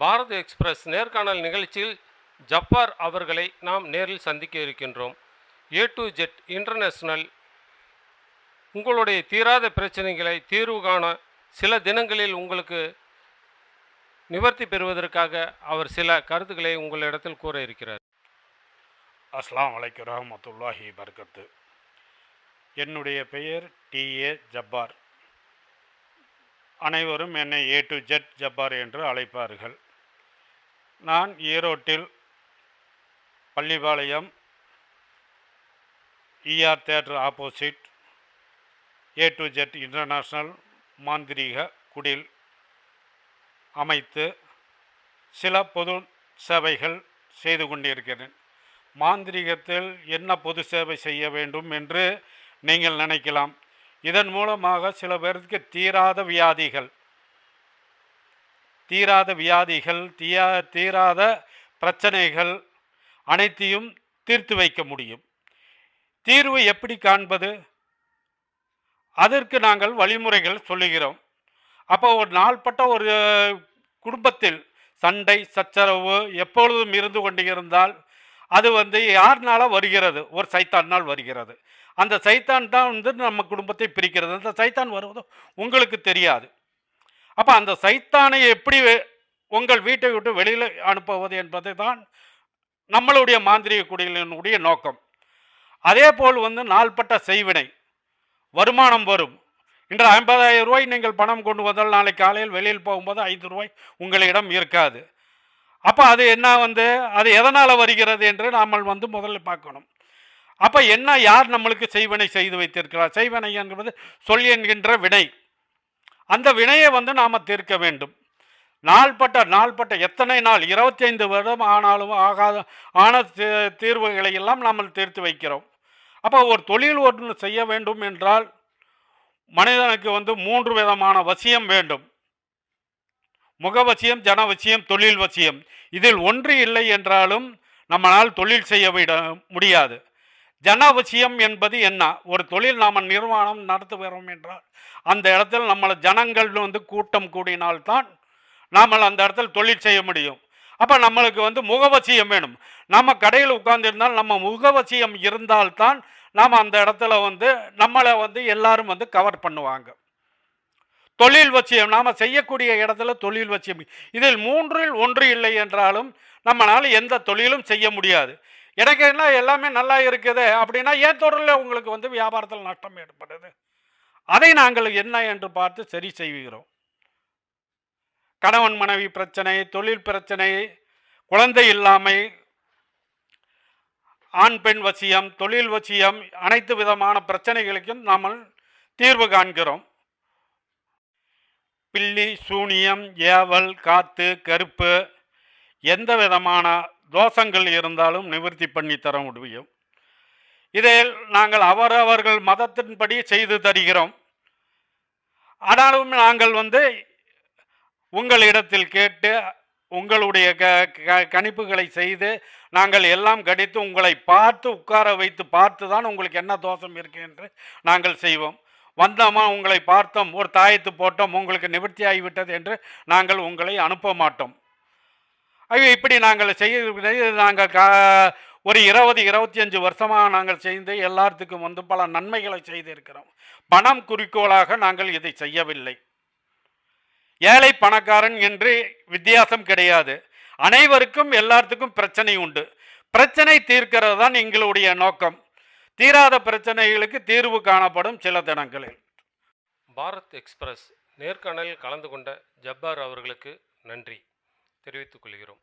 Bharat express நேர்காணல் நிகழ்ச்சியில் ஜப்பார் அவர்களை நாம் நேரில் சந்திக்க இருக்கின்றோம். ஏ டு ஜெட் இன்டர்நேஷனல் உங்களுடைய தீராத பிரச்சனைகளை தீர்வு காண சில தினங்களில் உங்களுக்கு நிவர்த்தி பெறுவதற்காக அவர் சில கருத்துக்களை உங்களிடத்தில் கூற இருக்கிறார். அஸ்லாம் வலைக்கு ரஹமத்துல்லாஹி பர்கத்து என்னுடைய பெயர் டி ஏ ஜப்பார் அனைவரும் என்னை ஏ டு ஜெட் ஜப்பார் என்று அழைப்பார்கள். நான் ஈரோட்டில் Pallipalayam ER theatre opposite A to Z international மாந்திரீக குடில் அமைத்து சில பொது சேவைகள் செய்து கொண்டிருக்கிறேன். மாந்திரீகத்தில் என்ன பொது சேவை செய்ய வேண்டும் என்று நீங்கள் நினைக்கலாம். இதன் மூலமாக சில பேருக்கு தீராத வியாதிகள் தீராத வியாதிகள் தீயா தீராத பிரச்சனைகள் அனைத்தையும் தீர்த்து வைக்க முடியும். தீர்வு எப்படி காண்பது? அதற்கு நாங்கள் வழிமுறைகள் சொல்லுகிறோம். அப்போ ஒரு நாள்பட்ட ஒரு குடும்பத்தில் சண்டை சச்சரவு எப்பொழுதும் இருந்து கொண்டு இருந்தால் அது வந்து யார்னால வருகிறது? ஒரு சைத்தானால் வருகிறது. அந்த சைத்தான் தான் வந்து நம்ம குடும்பத்தை பிரிக்கிறது. அந்த சைத்தான் வருவதோ உங்களுக்கு தெரியாது. அப்போ அந்த சைத்தானை எப்படி உங்கள் வீட்டை விட்டு வெளியில் அனுப்புவது என்பது தான் நம்மளுடைய மாந்திரிக குடிகளினுடைய நோக்கம். அதே போல் வந்து நாள்பட்ட செய்வினை வருமானம் வரும். இன்று ஐம்பதாயிரம் ரூபாய் நீங்கள் பணம் கொண்டு வந்தால் நாளைக்கு காலையில் வெளியில் போகும்போது ஐந்து ரூபாய் உங்களிடம் இருக்காது. அப்போ அது என்ன வந்து அது எதனால் வருகிறது என்று நாம் வந்து முதல்ல பார்க்கணும். அப்போ என்ன யார் நம்மளுக்கு செய்வினை செய்து வைத்திருக்கிறார்? செய்வினை என்பது சொல் என்கின்ற வினை. அந்த வினையை வந்து நாம் தீர்க்க வேண்டும். நாள்பட்ட நாள்பட்ட எத்தனை நாள்? இருபத்தி ஐந்து வருடம் ஆனாலும் ஆகாத ஆன தீ- தீர்வுகளை எல்லாம் நாம் தீர்த்து வைக்கிறோம். அப்போ ஒரு தொழில் ஒன்று செய்ய வேண்டும் என்றால் மனிதனுக்கு வந்து மூன்று விதமான வசியம் வேண்டும். முகவசியம் ஜனவசியம் தொழில் வசியம். இதில் ஒன்று இல்லை என்றாலும் நம்மளால் தொழில் செய்ய விட முடியாது. ஜனவசியம் என்பது என்ன? ஒரு தொழில் நாம் நிர்வாணம் நடத்துகிறோம் என்றால் அந்த இடத்துல நம்மளை ஜனங்கள் வந்து கூட்டம் கூடினால்தான் நாம் அந்த இடத்துல தொழில் செய்ய முடியும். அப்போ நம்மளுக்கு வந்து முகவசியம் வேணும். நம்ம கடையில் உட்கார்ந்துருந்தால் நம்ம முகவசியம் இருந்தால்தான் நாம் அந்த இடத்துல வந்து நம்மளை வந்து எல்லாரும் வந்து கவர் பண்ணுவாங்க. தொழில் வச்சியம் நாம் செய்யக்கூடிய இடத்துல தொழில் வச்சியம் இதில் மூன்றில் ஒன்று இல்லை என்றாலும் நம்மளால் எந்த தொழிலும் செய்ய முடியாது. எனக்கு என்ன எல்லாமே நல்லா இருக்குது அப்படின்னா ஏன் தொடரில் உங்களுக்கு வந்து வியாபாரத்தில் நஷ்டம் ஏற்படுது? அதை நாங்கள் என்ன என்று பார்த்து சரி செய்கிறோம். கணவன் மனைவி பிரச்சனை தொழில் பிரச்சனை குழந்தை இல்லாமை ஆண் பெண் வசியம் தொழில் வசியம் அனைத்து விதமான பிரச்சனைகளுக்கும் நாம் தீர்வு காண்கிறோம். பில்லி சூனியம் ஏவல் காத்து கருப்பு எந்த விதமான தோஷங்கள் இருந்தாலும் நிவர்த்தி பண்ணி தர முடியும். இதில் நாங்கள் அவரவர்கள் மதத்தின்படி செய்து தருகிறோம். ஆனாலும் நாங்கள் வந்து உங்களிடத்தில் கேட்டு உங்களுடைய க க- கணிப்புகளை செய்து நாங்கள் எல்லாம் கணித்து உங்களை பார்த்து உட்கார வைத்து பார்த்து தான் உங்களுக்கு என்ன தோஷம் இருக்கு என்று நாங்கள் செய்வோம். வந்தோமா உங்களை பார்த்தோம் ஒரு தாயத்து போட்டோம் உங்களுக்கு நிவர்த்தி ஆகிவிட்டது என்று நாங்கள் உங்களை அனுப்ப மாட்டோம். ஐயோ இப்படி நாங்கள் செய்ய நாங்கள் கா ஒரு இருபது இருபத்தி அஞ்சு வருஷமாக நாங்கள் செய்து எல்லாத்துக்கும் வந்து பல நன்மைகளை செய்திருக்கிறோம். பணம் குறிக்கோளாக நாங்கள் இதை செய்யவில்லை. ஏழை பணக்காரன் என்று வித்தியாசம் கிடையாது. அனைவருக்கும் எல்லாத்துக்கும் பிரச்சனை உண்டு. பிரச்சனை தீர்க்கிறது தான் எங்களுடைய நோக்கம். தீராத பிரச்சனைகளுக்கு தீர்வு காணப்படும் சில தினங்களில். பாரத் எக்ஸ்பிரஸ் நேர்காணலில் கலந்து கொண்ட ஜப்பார் அவர்களுக்கு நன்றி. தெரிவித்துக் கொள்கிறோம்.